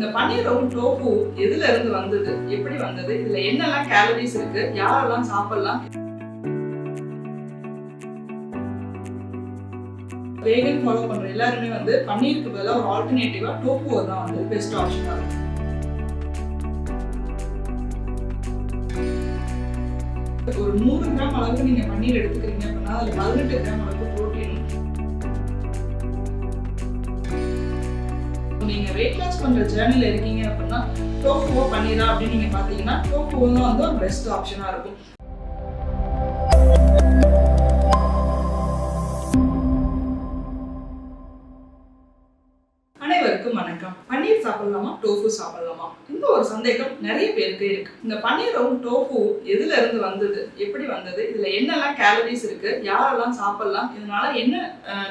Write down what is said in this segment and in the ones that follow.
இந்த பன்னீரும் டோஃபு எதுல இருந்து வந்தது? எப்படி வந்தது? இதுல என்னெல்லாம் கேலரிஸ் இருக்கு? யாரெல்லாம் சாப்பிடலாம்? வேகன் ஃபாலோ பண்ற எல்லாருமே வந்து பன்னீருக்கு பதிலாக ஒரு ஆல்டர்னேட்டிவா டோப்பு தான் வந்து பெஸ்ட் ஆப்ஷனா இருக்கும். ஒரு நூறு கிராம் அளவுக்கு நீங்க பன்னீர் எடுத்துக்கிறீங்க அப்படின்னா அதுல பதினெட்டு கிராம் அளவுக்கு புரோட்டீன் வெயிட் லாஸ் இருக்கீங்க அப்படின்னா டோஃபுவோ பன்னீரா அப்படின்னு நீங்கள் பார்த்தீங்கன்னா டோஃபுவோ தான் வந்து ஒரு பெஸ்ட் ஆப்ஷனாக இருக்கும். அனைவருக்கும் வணக்கம். பன்னீர் சாப்பிடலாமா? டோஃபு சாப்பிடலாமா? இந்த ஒரு சந்தேகம் நிறைய பேருக்கு இருக்கு. இந்த பன்னீரும் டோஃபு எதுல இருந்து வந்தது? எப்படி வந்தது? இதுல என்னெல்லாம் கேலரிஸ் இருக்கு? யாரெல்லாம் சாப்பிடலாம்? இதனால என்ன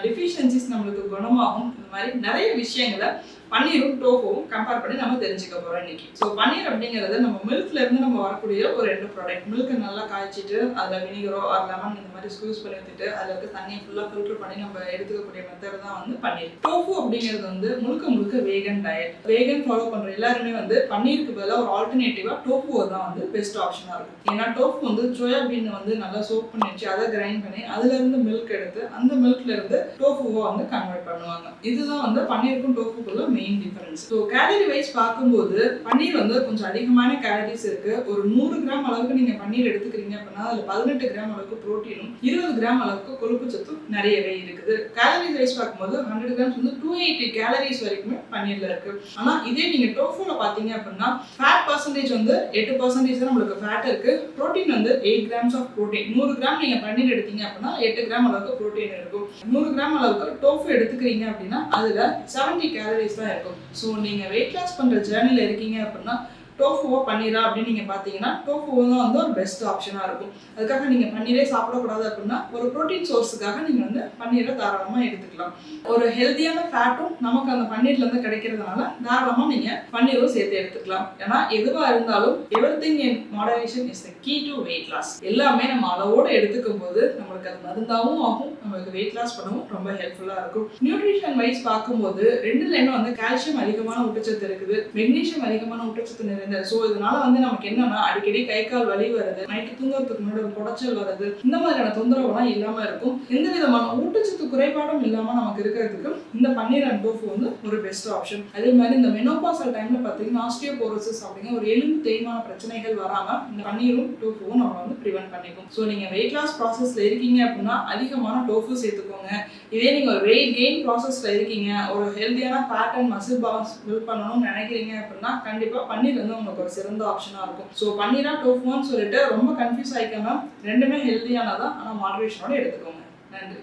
டெஃபிஷியன்சிஸ் நம்மளுக்கு குணமாகும்? இந்த மாதிரி நிறைய விஷயங்களை பன்னீரும் டோஃபும் கம்பேர் பண்ணி நம்ம தெரிஞ்சுக்க போறோம் இன்னைக்கு. ஸோ பன்னீர் அப்படிங்கிறது நம்ம மில்க்ல இருந்து நம்ம வரக்கூடிய ஒரு ரெண்டு ப்ராடக்ட் மில்க்கை நல்லா காய்ச்சிட்டு அதில் வினிகரோ ஆர் லெமன் இந்த மாதிரி ஸ்கூஸ் பண்ணி ஊற்றிட்டு அதில் இருக்க தண்ணியை ஃபுல்லாக ஃபில்டர் பண்ணி நம்ம எடுத்துக்கக்கூடிய மெத்தட் தான் வந்து பன்னீர். டோஃபு அப்படிங்கிறது வந்து முழுக்க முழுக்க வேகன் டயட் வேகன் ஃபாலோ பண்ற எல்லாருமே வந்து பன்னீருக்கு பதிலாக ஒரு ஆல்டர்னேட்டிவா டோஃபு தான் வந்து பெஸ்ட் ஆப்ஷனாக இருக்கும் ஏன்னா டோஃபு வந்து சோயாபீன் வந்து நல்லா சோப் பண்ணி வச்சு அதை கிரைண்ட் பண்ணி அதுல இருந்து மில்க் எடுத்து அந்த மில்க்ல இருந்து டோஃபுவை வந்து கன்வெர்ட் பண்ணுவாங்க. இதுதான் வந்து பன்னீருக்கும் டோஃபுக்குள்ள main difference so calorie wise பார்க்கும்போது பன்னீர் வந்து கொஞ்சம் அதிகமான கேலரிஸ் இருக்கு. ஒரு நூறு கிராம் அளவுக்கு நீங்க பன்னீர் எடுத்துக்கிறீங்க அப்படின்னா அதுல பதினெட்டு கிராம் அளவுக்கு புரோட்டீனும் இருபது கிராம் அளவுக்கு கொழுப்பு சத்தும் நிறையவே இருக்குது. கேலரி வைஸ் பார்க்கும்போது ஹண்ட்ரட் கிராம்ஸ் வந்து டூ எயிட்டி கேலரிஸ் வரைக்குமே பன்னீர்ல இருக்கு. ஆனா இதே நீங்க டோஃபோல பாத்தீங்க அப்படின்னா ஃபேட் பர்சன்டேஜ் வந்து எட்டு பர்சன்டேஜ் தான் நம்மளுக்கு ஃபேட் இருக்கு. ப்ரோட்டீன் வந்து எயிட் கிராம்ஸ் ஆஃப் புரோட்டீன் நூறு கிராம் நீங்க பன்னீர் எடுத்தீங்க அப்படின்னா எட்டு கிராம் அளவுக்கு ப்ரோட்டீன் இருக்கும். நூறு கிராம் அளவுக்கு டோஃபு எடுத்துக்கிறீங்க அப்படின்னா அதுல செவன்டி கேலரிஸ் தான் இருக்கும். ஸோ நீங்க வெயிட் லாஸ் பண்ற ஜேர்னியில் இருக்கீங்க அப்படின்னா டோஃபுவோ பன்னீரா அப்படின்னு நீங்க பாத்தீங்கன்னா டோஃபுவோ தான் வந்து ஒரு பெஸ்ட் ஆப்ஷனா இருக்கும். அதுக்காக நீங்க பன்னீரே சாப்பிடக்கூடாது அப்படின்னா ஒரு ப்ரோட்டீன் சோர்ஸுக்காக நீங்க வந்து பன்னீரை தாராளமா எடுத்துக்கலாம். ஒரு ஹெல்த்தியான ஃபேட்டும் நமக்கு அந்த பன்னீர்ல இருந்து கிடைக்கிறதுனால தாராளமா நீங்க பன்னீரும் சேர்த்து எடுத்துக்கலாம். ஏன்னா எதுவா இருந்தாலும் everything in moderation is the key to weight loss எல்லாமே நம்ம அளவோடு எடுத்துக்கும் போது நம்மளுக்கு அது மருந்தாவும் ஆகும் நம்மளுக்கு வெயிட் லாஸ் பண்ணவும் ரொம்ப ஹெல்ப்ஃபுல்லா இருக்கும். நியூட்ரிஷன் வைஸ் பார்க்கும்போது ரெண்டுலையுமே வந்து கால்சியம் அதிகமான ஊட்டச்சத்து இருக்குது. மெக்னீஷியம் அதிகமான ஊட்டச்சத்து இந்த ஸோ இதனால வந்து நமக்கு என்னன்னா அடிக்கடி கை கால் வலி வருது நைட்டு தூங்குறதுக்கு முன்னாடி ஒரு குடைச்சல் வருது இந்த மாதிரியான தொந்தரவுலாம் இல்லாம இருக்கும். எந்த விதமான ஊட்டச்சத்து குறைபாடும் இல்லாம நமக்கு இருக்கிறதுக்கு இந்த பன்னீர் அண்ட் டோஃபு வந்து ஒரு பெஸ்ட் ஆப்ஷன் அதே மாதிரி இந்த மெனோபாசல் டைம்ல பார்த்தீங்கன்னா ஆஸ்டியோபோரோசிஸ் அப்படிங்கிற ஒரு எலும்பு தேய்மான பிரச்சனைகள் வராம இந்த பன்னீரும் டோஃபுவும் நம்ம வந்து ப்ரிவென்ட் பண்ணிக்கும். ஸோ நீங்க வெயிட் லாஸ் ப்ராசஸ்ல இருக்கீங்க அப்படின்னா அதிகமான டோஃபு சேர்த்துக்கோங்க. இதே நீங்க ஒரு வெயிட் கெயின் ப்ராசஸ்ல இருக்கீங்க ஒரு ஹெல்த்தியான fat and muscle mass build பண்ணணும்னு நினைக்கிறீங்க அப்படின்னா கண்டிப்பா பன்னீர் வந்து உங்களுக்கு ஒரு சிறந்த ஆப்ஷனாக இருக்கும். ஸோ பன்னீரா டோஃபுன்னு சொல்லிட்டு ரொம்ப கன்ஃபியூஸ் மேம் ரெண்டுமே ஹெல்த்தியானதான் ஆனால் மாடரேஷனோட எடுத்துக்கோங்க. நன்றி.